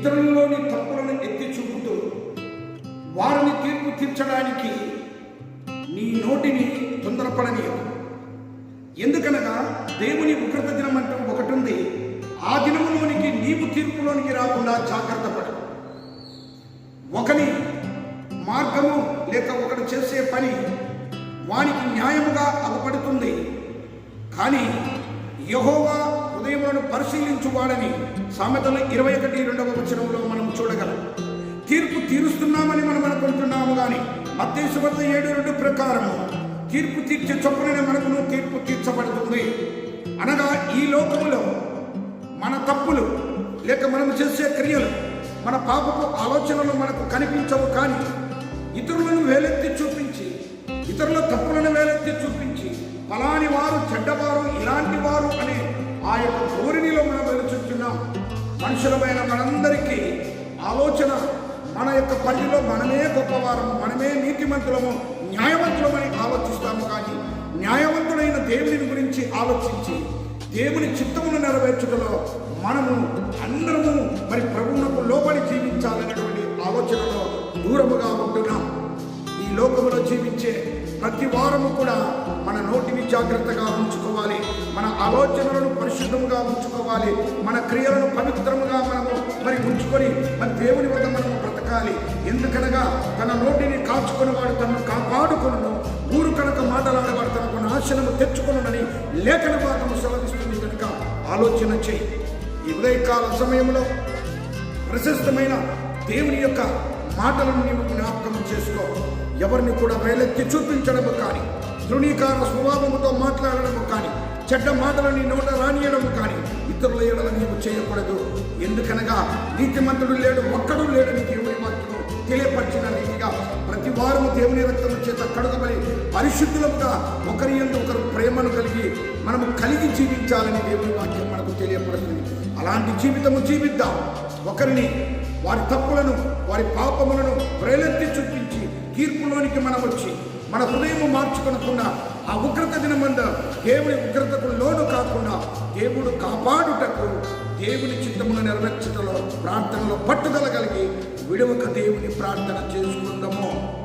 ఇతరులలోని తప్పులను ఎత్తి చూపుతూ వారిని తీర్పు తీర్చడానికి నీ నోటిని తొందరపడనీయవు ఎందుకనగా దేవుని ఉగ్రత దినం అంటూ ఒకటి ఉంది ఆ దినములోనికి నీవు తీర్పులోనికి రాకుండా జాగ్రత్త పడు. ఒకని మార్గము లేక ఒకడు చేసే పని వానికి న్యాయముగా అవపడుతుంది కానీ యహోవా హృదయములను పరిశీలించువాడని సామెతలు ఇరవై ఒకటి రెండవ వచనంలో మనం చూడగలం. తీర్పు తీరుస్తున్నామని మనం అనుకుంటున్నాము కానీ మత్తేసు ఏడు రెండు ప్రకారము తీర్పు తీర్చే చొప్పుననే మనకును తీర్పు తీర్చబడుతుంది. అనగా ఈ లోకంలో మన తప్పులు లేక మనం చేసే క్రియలు మన పాపపు ఆలోచనలు మనకు కనిపించవు కానీ ఇతరులను వేలెత్తి చూపించి ఇతరుల తప్పులను వేలెత్తి చూపించి ఫలాని వారు చెడ్డవారు ఇలాంటి వారు అనే ఆ యొక్క ధోరణిలో మనం వెలుచుతున్నాం మనుషులమైన మనందరికీ ఆలోచన మన యొక్క పనిలో మనమే గొప్పవారము మనమే నీతిమంతులము న్యాయవంతులమని ఆలోచిస్తాము కానీ న్యాయవంతుడైన దేవుని గురించి ఆలోచించి దేవుని చిత్తమును నెరవేర్చుటలో మనము అందరము మరి ప్రభువునకు లోబడి జీవించాలని ప్రతి వారము కూడా మన నోటిని జాగ్రత్తగా ఉంచుకోవాలి. మన ఆలోచనలను పరిశుద్ధంగా ఉంచుకోవాలి. మన క్రియలను పవిత్రముగా మనము మరి ఉంచుకొని మన దేవుని వద్ద మనము బ్రతకాలి. ఎందుకనగా తన నోటిని కాచుకుని వాడు తనను కాపాడుకును ఊరు కనుక మాటలాడేవాడు తనకు నాశనము తెచ్చుకునని లేఖన భాగము సెలవిస్తుంది కనుక ఆలోచన చేయి. ఈ ఉదయకాల సమయంలో ప్రశస్తమైన దేవుని యొక్క మాటలను నీవు జ్ఞాపకం చేసుకో. ఎవరిని కూడా వేలెత్తి చూపించడము కానీ తృణీకార స్వభావముతో మాట్లాడడము కానీ చెడ్డ మాటలు నీ నోట రానియడము కానీ ఇతరుల ఏడల నీవు చేయకూడదు. ఎందుకనగా నీతిమంతుడు లేడు ఒక్కడు లేడని దేవుని మాత్రం తెలియపరిచిన రీతిగా ప్రతి వారము దేవుని రక్తము చేత కడుగబడి పరిశుద్ధులముగా ఒకరి ఎందు ఒకరు ప్రేమను కలిగి మనము కలిగి జీవించాలని దేవుని వాక్యం మనకు తెలియపడుతుంది. అలాంటి జీవితము జీవిద్దాం. ఒకరిని వారి తప్పులను వారి పాపములను ప్రేలెత్తి చూపించి తీర్పులోనికి మనం వచ్చి మన హృదయం మార్చుకొనకుండా ఆ ఉగ్రత దినమంద దేవుని ఉగ్రతకు లోను కాకుండా దేవుడు కాపాడుటకు దేవుని చిత్తమును నెరవేర్చటలో ప్రార్థనలో పట్టుదల కలిగి విడవక దేవుని ప్రార్థన చేసుకుందాము.